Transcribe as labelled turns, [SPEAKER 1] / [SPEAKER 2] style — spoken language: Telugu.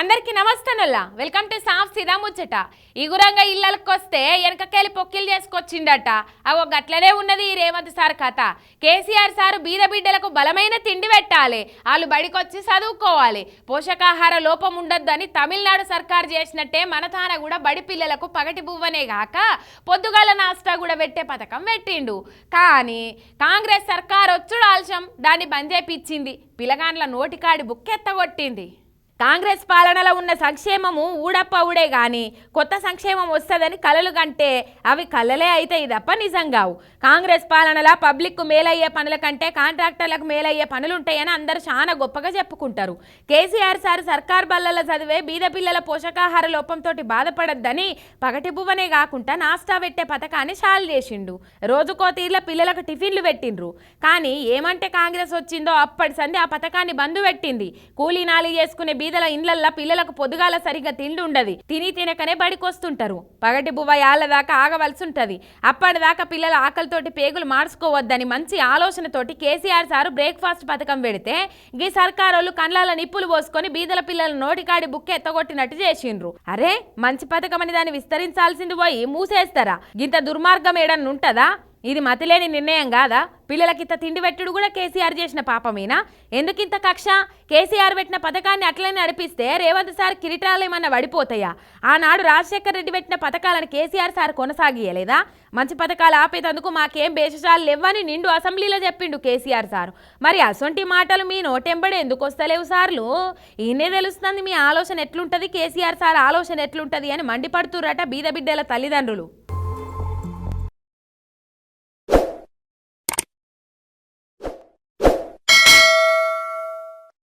[SPEAKER 1] అందరికి నమస్తేనల్లా. వెల్కమ్ టు సాఫ్ సిదా ముచ్చట. ఇగురంగా ఇళ్ళకి వస్తే వెనకకెళ్ళి పొక్కిలు చేసుకొచ్చిండట. అవో గట్లనే ఉన్నది ఈ రేవంత్ సార్ కథ. కేసీఆర్ సారు బీద బిడ్డలకు బలమైన తిండి పెట్టాలి. వాళ్ళు బడికొచ్చి చదువుకోవాలి. పోషకాహార లోపం ఉండొద్దని తమిళనాడు సర్కార్ చేసినట్టే మన తాన కూడా బడి పిల్లలకు పగటి బువ్వనే గాక పొద్దుగాల నాస్తా కూడా పెట్టే పథకం పెట్టిండు. కానీ కాంగ్రెస్ సర్కార్ వచ్చుడు ఆలస్యం దాన్ని బంద్ చేపించింది పిలగాండ్ల నోటికాడి బుక్కెత్తగొట్టింది. కాంగ్రెస్ పాలనలో ఉన్న సంక్షేమము ఊడప్పవుడే కానీ కొత్త సంక్షేమం వస్తుందని కలలు కంటే అవి కలలే అవుతాయి తప్ప నిజం కావు కాంగ్రెస్ పాలనలో పబ్లిక్కు మేలయ్యే పనుల కంటే కాంట్రాక్టర్లకు మేలయ్యే పనులు ఉంటాయని అందరూ చాలా గొప్పగా చెప్పుకుంటారు. కేసీఆర్ సార్ సర్కార్ బల్లల చదివే బీద పిల్లల పోషకాహార లోపంతో బాధపడద్దని పగటి బువ్వనే కాకుండా నాస్తా పెట్టే పథకాన్ని షాల్ చేసిండు. రోజుకో తీర్ల పిల్లలకు టిఫిన్లు పెట్టిండ్రు. కానీ ఏమంటే కాంగ్రెస్ వచ్చిందో అప్పటి సంది ఆ పథకాన్ని బంధు పెట్టింది. కూలీ చేసుకునే చేసుకునే బీదల ఇండ్లల్లో పిల్లలకు పొద్దుగాల సరిగ్గా తిండి ఉండదు తిని తినకనే బడికొస్తుంటారు. పగటి బువ్వ ఆళ్ళ దాకా ఆగవలసి ఉంటది అప్పటిదాకా పిల్లల ఆకలితోటి పేగులు మార్చుకోవద్దని మంచి ఆలోచనతోటి కేసీఆర్ సారు బ్రేక్ఫాస్ట్ పథకం పెడితే గీ సర్కారోళ్ళు కండ్లాల నిప్పులు పోసుకొని బీదల పిల్లల నోటికాడి బుక్ ఎత్తగొట్టినట్టు చేసిండ్రు. అరే మంచి పథకం అని దాన్ని విస్తరించాల్సింది పోయి మూసేస్తారా? ఇంత దుర్మార్గం ఏడన్నుంటదా? ఇది మతిలేని నిర్ణయం కాదా? పిల్లలకింత తిండి పెట్టుడు కూడా కేసీఆర్ చేసిన పాపమేనా? ఎందుకింత కక్ష? కేసీఆర్ పెట్టిన పథకాన్ని అట్లనే నడిపిస్తే రేవంత్ సార్ కిరీటాలు ఏమన్నా పడిపోతాయా? ఆనాడు రాజశేఖర్ రెడ్డి పెట్టిన పథకాలను కేసీఆర్ సార్ కొనసాగియలేదా? మంచి పథకాలు ఆపేటందుకు మాకేం భేషజాలు లేవని నిండు అసెంబ్లీలో చెప్పిండు కేసీఆర్ సార్. మరి అసొంటి మాటలు మీ నోటెంబడి ఎందుకు వస్తలేవు సార్లు? ఈయనే తెలుస్తుంది మీ ఆలోచన ఎట్లుంటది? కేసీఆర్ సార్ ఆలోచన ఎట్లుంటది అని మండిపడుతుర్రట బీద బిడ్డల తల్లిదండ్రులు.